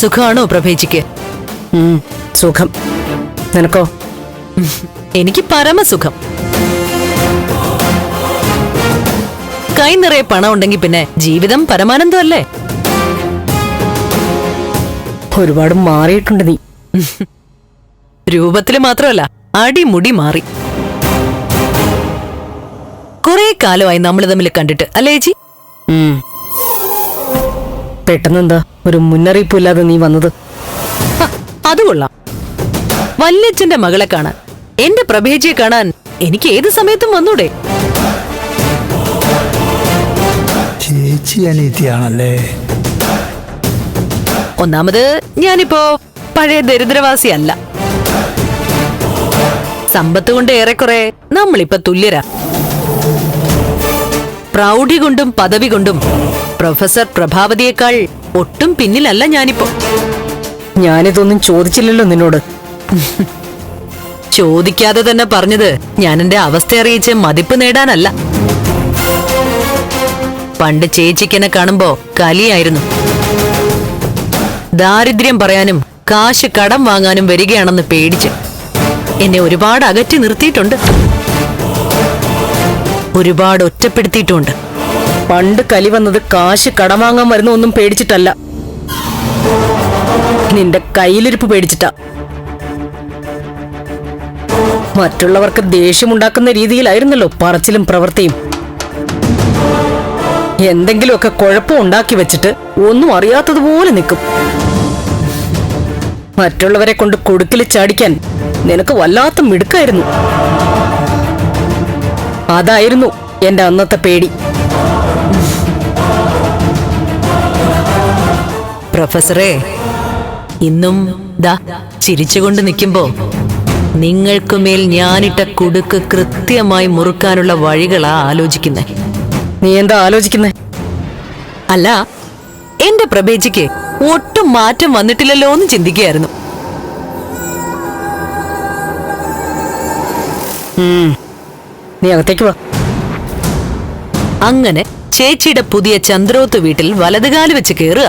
സുഖമാണോ പ്രഭേജിക്ക്? സുഖം. നിനക്കോ? എനിക്ക് പരമസുഖം. കൈ നിറയെ പണം ഉണ്ടെങ്കിൽ പിന്നെ ജീവിതം പരമാനന്ദമല്ലേ? ഒരുപാട് മാറിയിട്ടുണ്ട് നീ. രൂപത്തിൽ മാത്രമല്ല അടിമുടി മാറി. കുറെ കാലമായി നമ്മൾ തമ്മിൽ കണ്ടിട്ട് അല്ലേ ചേച്ചി. പെട്ടെന്നെന്താ? ഒരു മുന്നറിയിപ്പില്ലാതെ നീ വന്നത്. അത് കൊള്ളാം. വല്യച്ഛന്റെ മകളെ കാണാൻ എന്റെ പ്രഭേജിയെ കാണാൻ എനിക്ക് ഏത് സമയത്തും വന്നൂടെ? ചേച്ചി അനീതിയാണല്ലേ ഒന്നാമത് ഞാനിപ്പോ പഴയ ദരിദ്രവാസിയല്ല. സമ്പത്ത് കൊണ്ട് ഏറെക്കുറെ നമ്മളിപ്പോ തുല്യരാ. പ്രൗഢി കൊണ്ടും പദവി കൊണ്ടും പ്രൊഫസർ പ്രഭാവതിയേക്കാൾ ഒട്ടും പിന്നിലല്ല ഞാനിപ്പോ. ഞാനിതൊന്നും ചോദിച്ചില്ലല്ലോ നിന്നോട്. ചോദിക്കാതെ തന്നെ പറഞ്ഞത് ഞാൻ എന്റെ അവസ്ഥ അറിയിച്ച് മതിപ്പ് നേടാനല്ല. പണ്ട് ചേച്ചിക്കെന്നെ കാണുമ്പോ കലിയായിരുന്നു. ദാരിദ്ര്യം പറയാനും കാശ് കടം വാങ്ങാനും വരികയാണെന്ന് പേടിച്ച് എന്നെ ഒരുപാട് അകറ്റി നിർത്തിയിട്ടുണ്ട്. ഒരുപാട് ഒറ്റപ്പെടുത്തിയിട്ടുമുണ്ട് പണ്ട് കലി വന്നത് കാശ് കടം വാങ്ങാൻ വരുന്ന ഒന്നും പേടിച്ചിട്ടല്ല. നിന്റെ കയ്യിലിരിപ്പ് പേടിച്ചിട്ടാ. മറ്റുള്ളവർക്ക് ദേഷ്യമുണ്ടാക്കുന്ന രീതിയിലായിരുന്നല്ലോ പറച്ചിലും പ്രവൃത്തിയും. എന്തെങ്കിലുമൊക്കെ കുഴപ്പം ഉണ്ടാക്കി വെച്ചിട്ട് ഒന്നും അറിയാത്തതുപോലെ നിൽക്കും. മറ്റുള്ളവരെ കൊണ്ട് കൊടുക്കിൽ ചാടിക്കാൻ നിനക്ക് വല്ലാത്ത മിടുക്കായിരുന്നു. അതായിരുന്നു എന്റെ അന്നത്തെ പേടി. പ്രൊഫസറേ ഇന്നും ദാ ചിരിച്ചുകൊണ്ട് നിൽക്കുമ്പോ നിങ്ങൾക്കുമേൽ ഞാനിട്ട കുടുക്ക് കൃത്യമായി മുറുക്കാനുള്ള വഴികളാ ആലോചിക്കുന്നേ. നീ എന്താ ആലോചിക്കുന്നേ? അല്ല എന്റെ പ്രഭേജിക്ക് ഒട്ടും മാറ്റം വന്നിട്ടില്ലല്ലോ എന്ന് ചിന്തിക്കുകയായിരുന്നു. നീ അകത്തേക്ക് വാ. അങ്ങനെ ചേച്ചിയുടെ പുതിയ ചന്ദ്രോത്ത് വീട്ടിൽ വലതുകാൽ വെച്ച് കയറുക